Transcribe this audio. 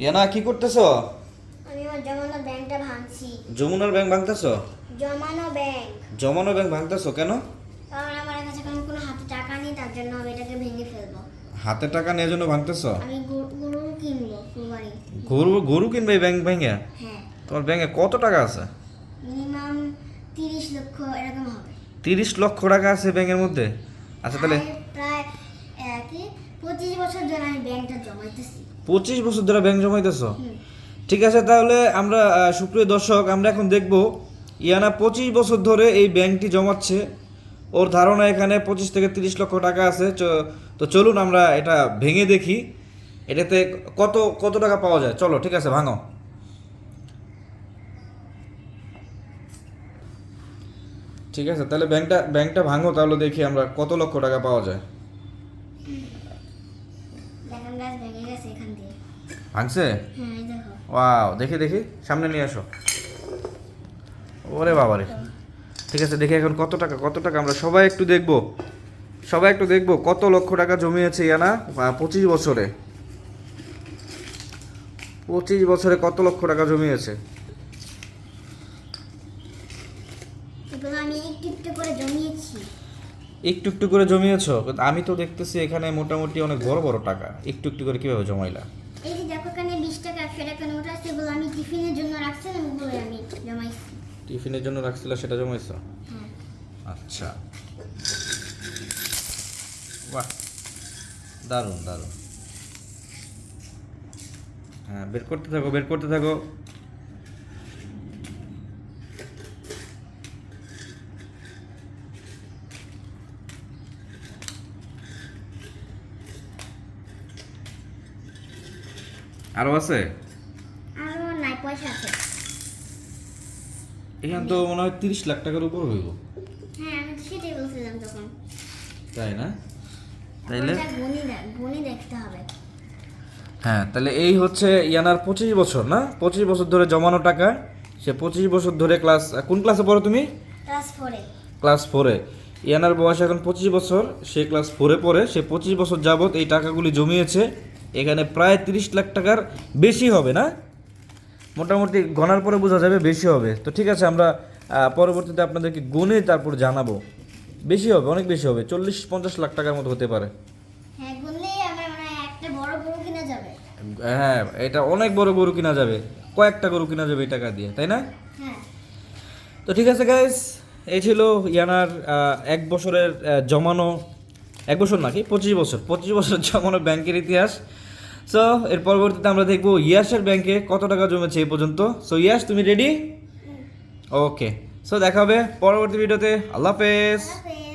ইয়ানা কি করতেছো? আমি আমার জমানো ব্যাংকটা ভাঙছি। যমুনার ব্যাংক ভাঙতেছো? জমানো ব্যাংক। জমানো ব্যাংক ভাঙতেছো কেন? কারণ আমার কাছে এখন কোনো হাতে টাকা নেই তার জন্য আমি এটাকে ভেঙে ফেলব। হাতে টাকা নিয়ে জন্য ভাঙতেছো? আমি গরু গরু কিনবো কুরবানি গরু গরু কিনবে ব্যাংক ভেঙে? হ্যাঁ। তোমার ব্যাংকে কত টাকা আছে? মিনিমাম তিরিশ লক্ষ এরকম হবে। তিরিশ লক্ষ টাকা আছে ব্যাংকের মধ্যে? আচ্ছা তাহলে আর প্রায় আহ, কি পঁচিশ বছর ধরে আমি ব্যাংকটা জমাইতেছি পঁচিশ বছর ধরে ব্যাংক জমাইতেছো। ঠিক আছে তাহলে আমরা সুপ্রিয় দর্শক আমরা এখন দেখব ইয়ানা পঁচিশ বছর ধরে এই ব্যাংকটি জমাচ্ছে। ওর ধারণা এখানে পঁচিশ থেকে তিরিশ লক্ষ টাকা আছে। তো চলুন আমরা এটা ভেঙে দেখি। এটাতে কত কত টাকা পাওয়া যায়? চলো ঠিক আছে ভাঙো। ঠিক আছে তাহলে ব্যাংকটা ব্যাংকটা ভাঙো তাহলে দেখি আমরা কত লক্ষ টাকা পাওয়া যায়। গাছ ভেঙে গেছে এখান দিয়ে ভাঙছে হ্যাঁ ওয়াও দেখি দেখি সামনে নিয়ে আসো। ওরে বাবারে। ঠিক আছে দেখি এখন কত টাকা কত টাকা আমরা সবাই একটু দেখব। সবাই একটু দেখব কত লক্ষ টাকা জমিয়েছে ইয়ানা পঁচিশ বছরে। পঁচিশ বছরে কত লক্ষ টাকা জমিয়েছে? আমি একটু একটু করে জমিয়েছি। একটু একটু করে জমিয়েছো আমি তো দেখতেছি এখানে মোটামুটি অনেক বড় বড় টাকা। একটু একটু করে কীভাবে জমাইলা? এই যে দেখো এখানে বিশ টাকা একশো টাকা নোট আছে এগুলো আমি টিফিনের জন্য রাখছিলাম আমি জমাইছি। টিফিনের জন্য রাখছিল সেটা জমাইছো? হ্যাঁ। আচ্ছা। বাহ দারুণ দারুণ। হ্যাঁ বের করতে থাকো বের করতে থাকো। আরও আছে? আরও নাই পয়সা আছে। এখানে তো মনে হয় তিরিশ লাখ টাকার উপর হইব। হ্যাঁ আমি তো সেটাই বলছিলাম তখন। তাই না? তাইলে? গুনি দেখতে হবে। হ্যাঁ তাহলে এই হচ্ছে ইয়ানার পঁচিশ বছর না? পঁচিশ বছর ধরে জমানো টাকা সে পঁচিশ বছর ধরে ক্লাস কোন ক্লাসে পড়ো তুমি? ক্লাস ফোরে ক্লাস ফোরে ইয়ানার বয়স এখন পঁচিশ বছর সে ক্লাস ফোরে পড়ে সে পঁচিশ বছর যাবৎ এই টাকাগুলি জমিয়েছে। এখানে প্রায় তিরিশ লাখ টাকার বেশি হবে না? মোটামুটি গণার পরে বোঝা যাবে বেশি হবে। তো ঠিক আছে আমরা পরবর্তীতে আপনাদেরকে গুনে তারপর জানাব। বেশি হবে অনেক বেশি হবে চল্লিশ পঞ্চাশ লাখ টাকার মতো হতে পারে। হ্যাঁ হ্যাঁ এটা অনেক বড় গরু কিনা যাবে। কয়েকটা গরু কিনা যাবে এই টাকা দিয়ে তাই না? হ্যাঁ। তো ঠিক আছে গাইস এই ছিল ইয়ানার এক বছরের জমানো এক বছর নাকি? পঁচিশ বছর। পঁচিশ বছর জমানো ব্যাংকের ইতিহাস। সো এর পরবর্তীতে আমরা দেখব ইয়াসের ব্যাংকে কত টাকা জমেছে এই পর্যন্ত। সো ইয়াস তুমি রেডি ওকে সো দেখাবে পরবর্তী ভিডিওতে আল্লাহ হাফেজ। হাফেজ।